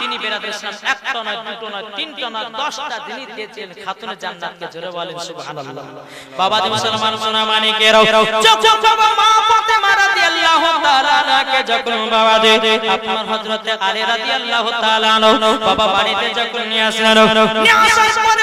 তিনি একটা নয়, দুটো নয়, তিনটা নয়, দশটা দিনই দিয়েছেন খাতুনে জান্নাতকে জোরে বলেন, সুবহানাল্লাহ। বাবা মুসলমান সোনা মানিকেরাও যখন বাবা, মা, ফাতেমা রাদিয়াল্লাহু তাআলা আনহাকে যখন বাবা দে আপনার হযরতে আলী রাদিয়াল্লাহু তাআলা বাবা বাড়িতে যখন নিয়ে আসলেন, নিয়ে আসার পরে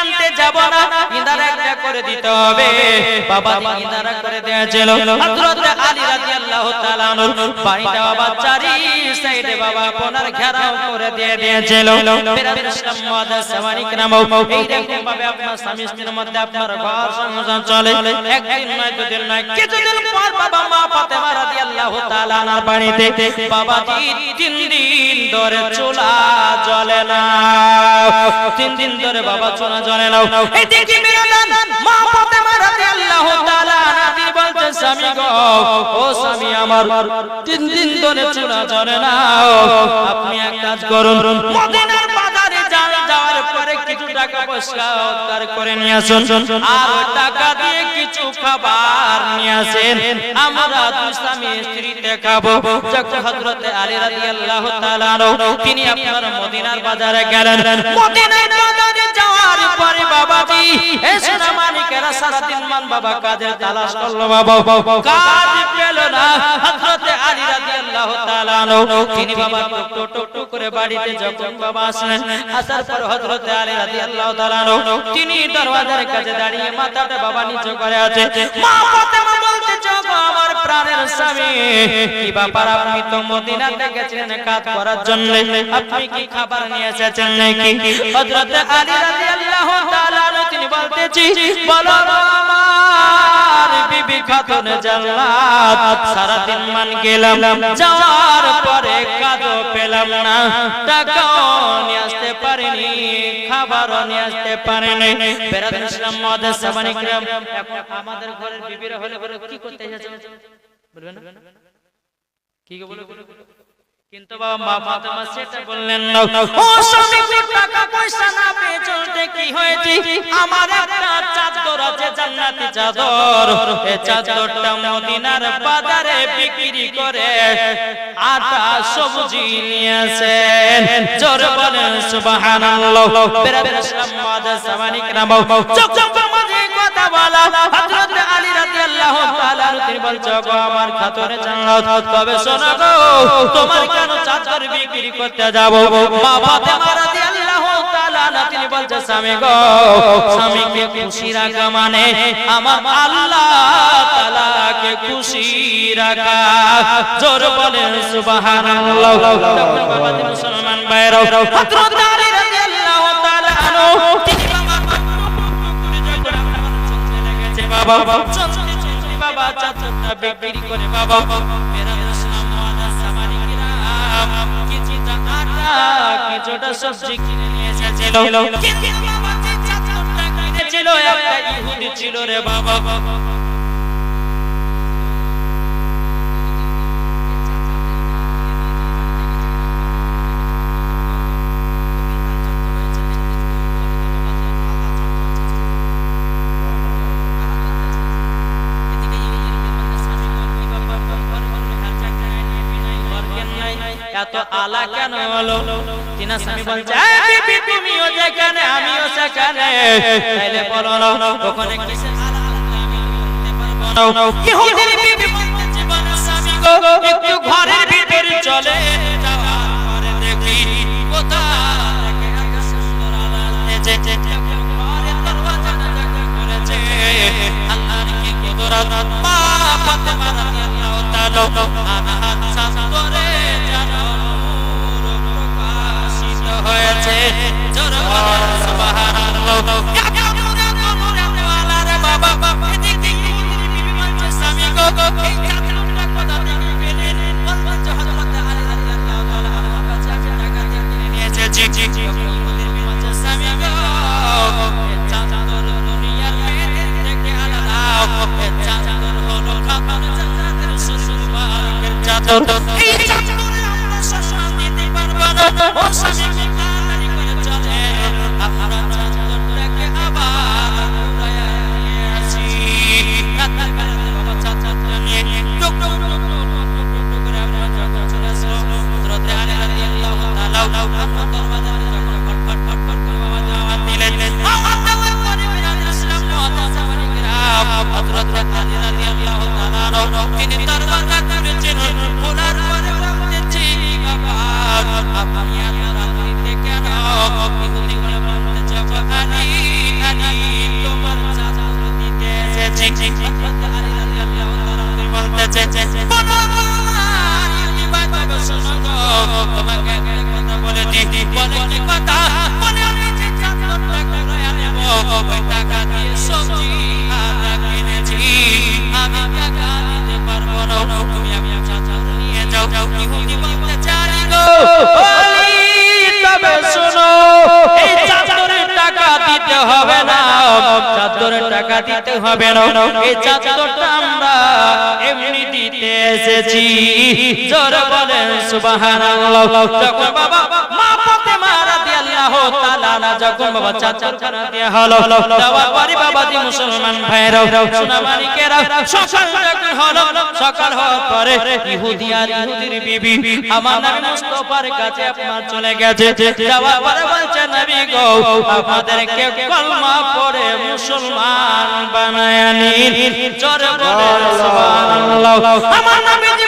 আনতে যাব না ইন্দারা একটা করে দিতে হবে বাবা ইন্দারা করে দিয়েছিল হযরত আলী রাদিয়াল্লাহু তাআলা আনহু বাড়িটা বাবা চারি সাইডে বাবা আপনার ঘেরাও করে দিয়ে দিয়েছিল বিরাদ ইসলাম মাদার সাওয়ানি کرام এই রকম ভাবে আপনার স্বামী স্ত্রীর মধ্যে আপনার ঘর সংসার চলে একদিন নয় দুদিন নয় কিছুদিন পর বাবা মা ফাতেমা রাদিয়াল্লাহু তাআলা আনার বাড়িতে বাবা তিন দিন ধরে চোলা জ্বলে না। তিন দিন ধরে বাবা চুলা জ্বলে না। এই স্বামী স্বামী আমার, তিন দিন ধরে চুলা জ্বলে না। আপনি এক কাজ করুন। মদিনার কিছু টাকা পয়সা উদ্ধার করে নিয়ে আসুন। আর টাকা দিয়ে কিছু খাবার নিয়ে আসেন। আমরা দুই স্বামী স্ত্রীতে খাব যখন হযরত আলী রাদিয়াল্লাহু তাআলা তিনি আপনার মদিনার বাজারে গেলেন। মদিনার বাজারে পরে বাবাজি এ সোনা মানিকেরা সারা মান বাবা কাজের তালাশ করল। বাবা কাজ পেল না হযরতে আলী রাদিয়াল্লাহু তাআলা তিনি বাবা টুক টুক টুক করে বাড়িতে যখন বাবা আসলেন আসার পর হযরতে আলী রাদিয়াল্লাহু তাআলা তিনি দরওয়াজার কাছে দাঁড়িয়ে মাথাটা বাবা নিচু করে আছে। মা ফাতেমা বলতে গো আমার প্রাণের স্বামী। কি ব্যাপার আপনি তো মদিনাতে কাজ করার জন্য? আপনি কি খাবার নিয়ে এসেছেন নাকি? হযরত আলী রাদিয়াল্লাহু তাআলা তিনি বলতেছি, বলো আমার বিবি খাতুন জান্নাত সারা দিন মান গেলাম, যাওয়ার পরে কাদো পেলাম না, টাকাও নিয়ে আসতে পারিনি, খাবারও নিয়ে আসতে পারিনি। বেরাদ ইসলাম মহাদেশ আমাদের ঘরের বিবিরা হলে কি করতে বলবেন? কি বলে কিন্তু বাবা মা ফাতেমা সেটা বললেন না। ও স্বামী টাকা পয়সা না পেয়ে চলতে কি হয়েছে? আমার একটা চাদর আছে জান্নাতি চাদর। এই চাদরটা মদিনার বাজারে বিক্রি করে আটা সবজি নিয়ে আসেন। জোর বলেন সুবহানাল্লাহ। বেরাবের মাদার সামানিক নাম চোখ চোখ মাঝে কথা বলা। রাদিয়াল্লাহু তাআলা তিনি বলছো গো আমার খাতরে জান্নাত, তবে শোনো গো, তোমার কেন চাদর বিক্রি করতে যাব? বাবা ফাতেমা রাদিয়াল্লাহু তাআলা তিনি বলছে স্বামী গো, স্বামীকে খুশি রাখা মানে আমার আল্লাহ তাআলাকে খুশি রাখা। জোর বলেন, সুবহানাল্লাহ। তখন বাবা মুসলমান ভাইরাও হযরত আলী রাদিয়াল্লাহু তাআলা তিনি বাবা বাবা চাচাটা বিক্রি করে বাবা। মেরা ইসলাম ওয়াদা কিরাম কিছুটা আটা কিছুটা সবজি কিনে নিয়ে এসেছিল। কিন্তু বাবা যে চাচাটা কিনেছিল একটা ইহুদি ছিল রে বাবা। আলা কেন হলো? তিনা স্বামী বলছে "এই বিবি, তুমিও যেখানে আমিও সেখানে। তাইলে বলো ওখানে কিসের একটু ঘরের ভিতরে চলে যাওয়ার কি কুদরত? মা ফাতেমা রাদিয়াল্লাহু তাআলা আনহার সান্তরে জানো হয়েছে। জোর সুবহানাল্লাহ। এত নূর এত নূর এত আলা রে বাবা এদিক দিক বিবি out. দিই কথা বলে আমি যে চাদরটা কুড়াইয়া নেব ওই টাকা দিয়ে সবজি আমরা কিনেছি। আমি টাকা দিতে পারব না। তুমি আমি চাদর নিয়ে যাও। ইহুদি বলতে চাই গো? তবে শোনো, এই চাদরের টাকা দিতে হবে না। চাদরের টাকা দিতে হবে না। এই চাদরটা আমরা এমনি দিতে এসেছি। জোরে বলেন, সুবহানাল্লাহ। যখন বাবা মা রাদিয়াল্লাহু তাআলা যখন বাবা চাদর দেয়া হলো দেওয়ার পরে বাবা দি মুসলমান ভাইরা সোনা সকাল যখন হলো সকাল হওয়ার পরে ইহুদি আর ইহুদির বিবি আমার নবী মুস্তাফার কাছে আপনার চলে গেছে। যাওয়ার পরে বলছে নবী গো আমাদেরকে কলমা পড়ে মুসলমান বানায় নিন জোরে সুবহানাল্লাহ। আমার নবীজি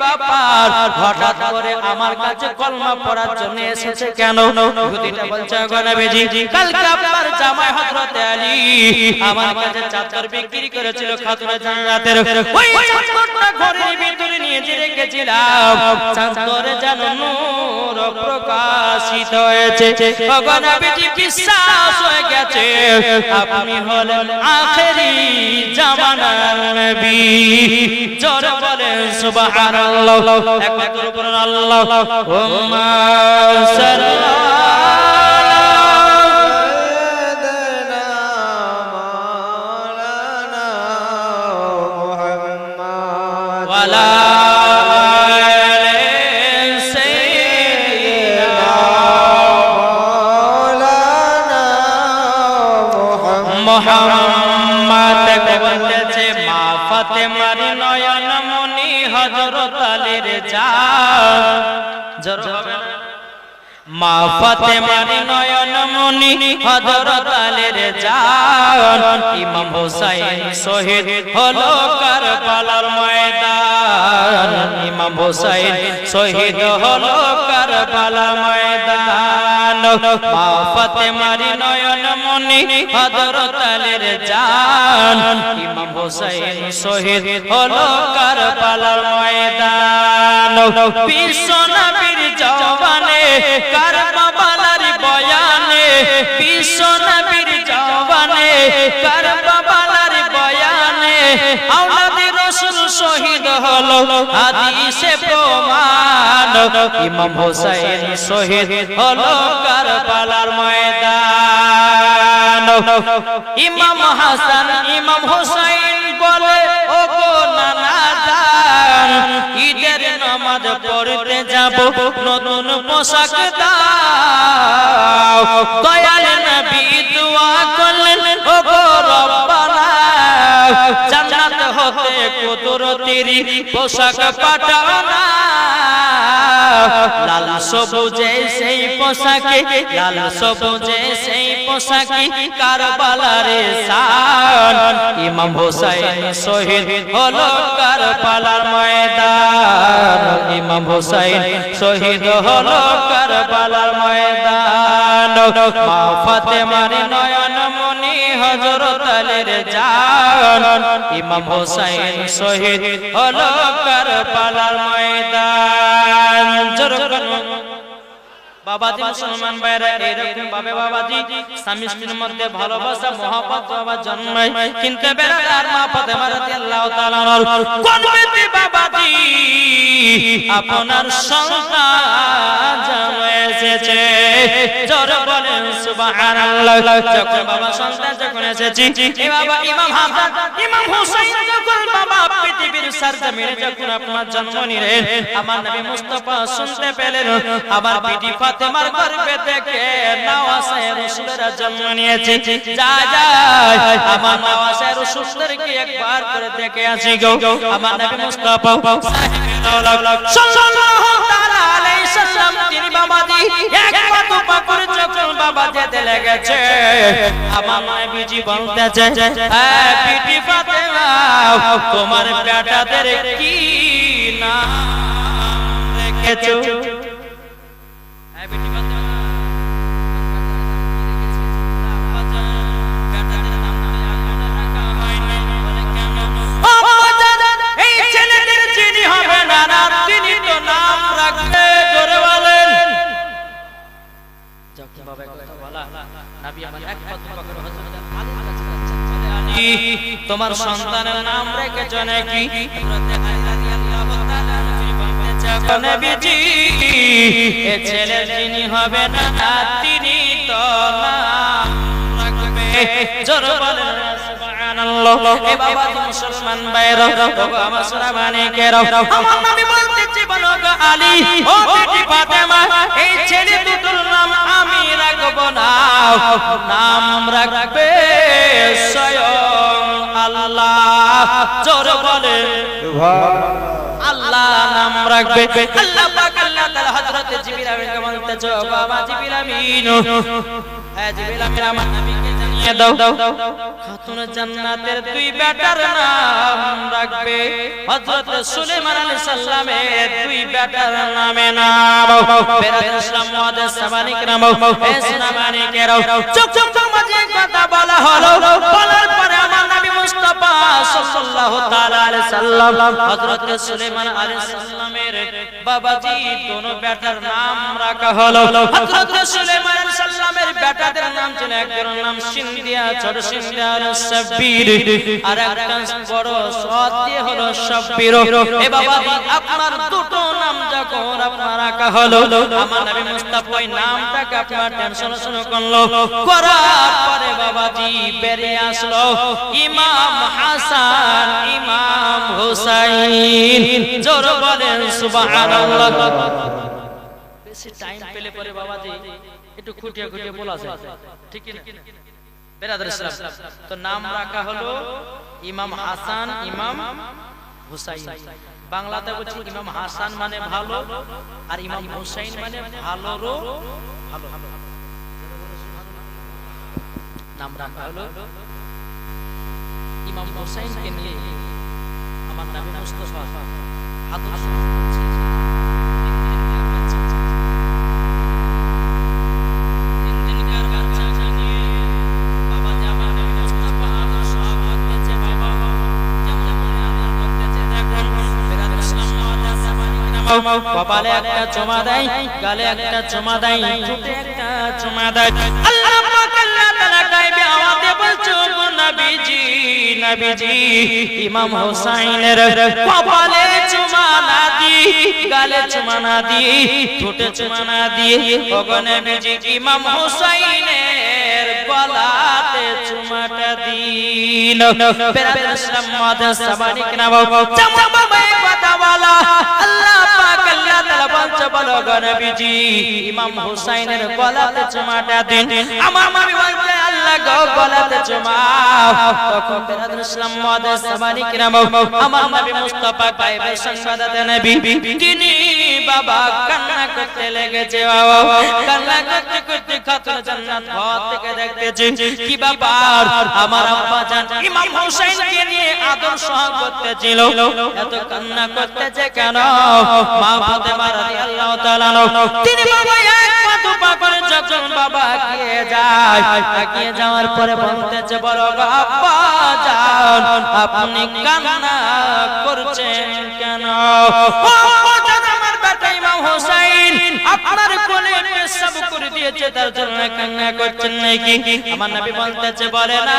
ব্যাপার। হঠাৎ করে আমার কাছে কলমা পড়ার জন্য এসেছে কেন? আপনি হলেন আখেরি জামানার নবী। জোরে বলেন, সুবহানাল্লাহ। আল্লাহ একমাত্র উপরে আল্লাহ। হুম্মা সাল্লাল্লাহু জোর হবে না? মা ফাতেমার নয়ন মনি হযরত আলীর জান, ইমাম হোসেন শহীদ হলো কারবালার ময়দান ইমাম হুসাইন শহীদ হলো কারবালার ময়দান। মা ফাতেমার নয়ন মনি হযরত আলীর জান। ইমাম হুসাইন শহীদ হলো কারবালার ময়দান। বিশ্ব নবীর জওয়ানে, কারবালার বয়ানে বিশ্ব নবীর জওয়ানে রাসূল শহীদ হলো, হাদিসে প্রমাণ। ইমাম হোসেন শহীদ হলো কারবালার ময়দান। ইমাম হাসান, ইমাম হোসেন বলে ও গো নানা ঈদের নামাজ পড়তে যাব, নতুন পোশাক দাও। দয়াল নবী দোয়া করলেন ও গো রব্বানা। কুদরতের পোশাক পাঠাও না লাল সবুজে সেই পোশাকে, লাল সবুজে সেই পোশাকে কারবালারে শান ইমাম হোসেন শহীদ হলো কারবালার ময়দান। ইমাম হোসেন শহীদ হলো কারবালার ময়দান। মা ফাতেমার নয়ন হযরত আলীর জান। ইমাম হোসেন শহীদ হলো কারবালার ময়দান। জোরকান বাবাজি মুসলমান ভাইরা এরকম ভাবে বাবাজি, স্বামী স্ত্রীর মধ্যে ভালোবাসা, মহব্বত বাবা জন্মায় কিন্তু মা ফাতেমা রাদিয়াল্লাহু তাআলা কোন ব্যক্তি বাবাজি, আপনার সন্তান জন্ম এসেছে? জোরে বলেন, সুবহানাল্লাহ। যখন বাবা সন্তান যখন এসেছে, এ বাবা ইমাম হাসান ইমাম হুসাইন যখন বাবা পৃথিবীর সরজমিনে যখন আপনার জন্ম নিলেন, আমার নবী মুস্তাফা শুনতে পেলেন, আমার বিটি ফাতেমার গর্ভে থেকে নওয়াসে রাসূলের জন্ম নিয়েছে। যা যায় আমার নওয়াসে রাসূলদেরকে একবার করে দেখে আসি গো? আমার নবী মুস্তাফা সাল্লাল্লাহু আলাইহি তিনি যখন বাবা আমার হ্যাঁ বিটি ফাতেমা, তোমার বেটাদের কি রেখেছো? তোমার সন্তানের নাম রেখেছ নাকি? ছেলে যিনি হবে না তিনি তো বলেন মুসলমান তবে আমার সোনা মানিকেরা আমার নবী বলতেছে বলো আলী ও বেটি ফাতেমা এই ছেলে দুটোর নাম আমি রাখব না। নাম রাখবে স্বয়ং আল্লাহ নাম রাখবে। আল্লাহ পাক আল্লাহ তাআলা হযরত জিবরিল আমিনকে বলতেছে, ও বাবা জিবরিল আমিন হ্যাঁ জিবরিল আমিন, আমার নবীকে জানিয়ে দাও। খাতুন জান্নাতের দুই বেটার নাম রাখবে। হযরত সুলাইমান আলাইহিস সালামের দুই বেটার নামে নাম। বেরাদ ইসলাম মুআদ্দাস সামানিক নাম। এস নামানিকেরাও চুপ চুপ, মাঝে কথা বলা হলো। বলার পরে আমার মুস্তাফা সাল্লাল্লাহু তাআলা আলাইহি সাল্লাম হযরত সুলাইমান আলাইহিস সালামের বাবাজি, দোনো বেটার নাম রাখা হলো। বাবাজি বেরিয়ে আসলো। ইমাম হাসান, ইমাম হুসাইন, জোর বলেন সুবহানাল্লাহ। বেশি টাইম পেলে পরে একটু খুঁটিয়ে খুঁটিয়ে বলা যায়। ঠিক না বেরাদার তো নাম রাখা হলো ইমাম হাসান, ইমাম হুসাইন। বাংলাতে বলছি ইমাম হাসান মানে ভালো, আর ইমাম হুসাইন মানে ভালোরও ভালো। নাম রাখা হলো ইমাম হুসাইনকে নিয়ে আমার নামে মুস্তফা। আদর্শ কপালে একটা চুমা দেয় গালে একটা চুমা দেয় একটা চুমা দেয় নবীজি ইমাম হোসাইনের কপালে না দি গালে চুমা দি ঠোঁটে চুমা না দিয়ে ওগো নবীজি ইমাম হোসাইনের গলাতে চুমাটা দিল। বেরাদ ইসলাম মাদার জামানিক নামাও জামা বাবা কথা বলা আল্লাহ পাক আল্লাহ তাআলা ইমাম হুসাইনের গলাতে দিন। আমার মামি গলাতে চুমাও। তখন বেরাদুল ইসলাম মাদার সামানি কিরাম আমার নবী মুস্তাফা গায়েবের সংবাদে নবী। তিনি বাবা কান্না করতে লেগেছে, বাবা। কান্না করতে করতে খাতুন জান্নাত ঘর থেকে দেখতেছে, কি ব্যাপার? আমার আব্বা জান ইমাম হুসাইনকে নিয়ে আদর সহ করতেছিল। এত কান্না করতেছে কেন? মা ফাতেমা রাদিয়াল্লাহু তাআলা তিনি বাবা বাবা গিয়ে যায়। গিয়ে যাওয়ার পরে বলতেছে বলো গো আব্বা জান আপনি কান্না করছেন কেন? আমার বেটা ইমাম হোসেন আপনার কোলে পেশাব করে দিয়েছে, তার জন্য কান্না করছেন নাকি? আমার নবী বলতেছে, বলে না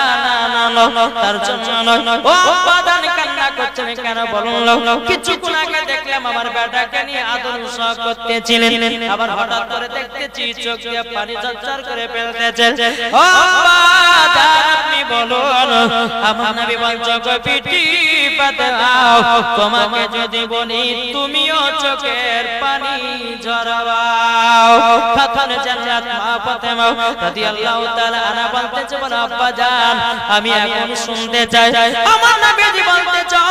না না তার জন্য ও কান্না করছেন কেন বলুন কিছুক্ষণ আগে দেখলাম আমার বেটাকে নিয়ে আদর উৎসাহ করতেছিলেন। আবার হঠাৎ করে দেখতেছি চোখ দিয়ে পানি করে ফেলতেছে। তোমাকে যদি বলি, তুমিও চোখের পানি ঝরাও। জান্নাত মা আমি এখন শুনতে চাই। আমার নবী বলতে চাও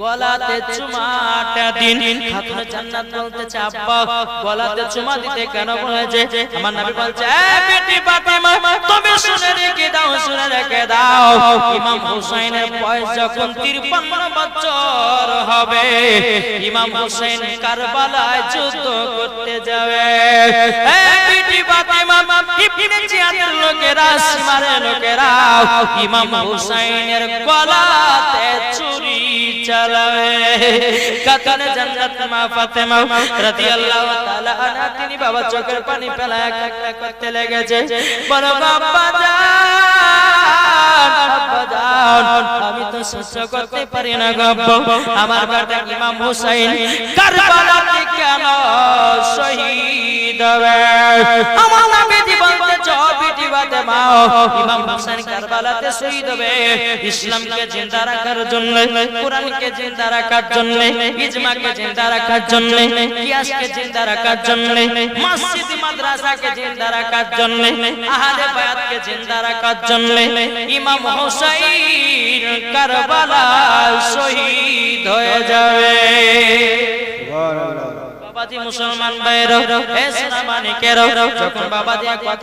গলাতে চুমাটা দিন। খাতুন জান্নাত বলতেছে আব্বা গলাতে চুমা দিতে কেন বলেছে? আমার নবী বলছে এ বেটি ফাতেমা তুমি শুনে রেখে দাও শুনে রেখে দাও। ইমাম হুসাইনের বয়স যখন 53 বছর হবে ইমাম হুসাইন কারবালায় যুদ্ধ করতে যাবে। এ বেটি ফাতেমা ইবনে জিয়াদের লোকেরা সীমারের লোকেরা। ইমাম হুসাইনের গলাতে ছুরি চালাবে। কাতানে জান্নাত মা ফাতেমা রাদিয়াল্লাহু তাআলা আনহা, তিনি বাবা চোখের পানি ফেলা এক এক করতে লেগেছে। বড় বাবা আমি তো সহ্য করতে পারি না গব্ব আমার বেটা ইমাম হুসাইন কারবালাতে কেন শহীদ হবে? আমার নবীজি মাও ইমাম হুসাইন কারবালাতে শহীদ হবে। ইসলামকে জিন্দা রাখার জন্য কোরআনকে জিন্দা রাখার জন্য ইজমাকে জিন্দা রাখার জন্য কিয়াসকে জিন্দা রাখার জন্য মসজিদ মাদ্রাসাকে জিন্দা রাখার জন্য আহলে বায়াতকে জিন্দা রাখার জন্য ইমাম হুসাইন কারবালা শহীদ হয়ে যাবে। বাবাজি মুসলমান ভাইয়ের হে সোনা মানিকের যখন বাবাজি কথা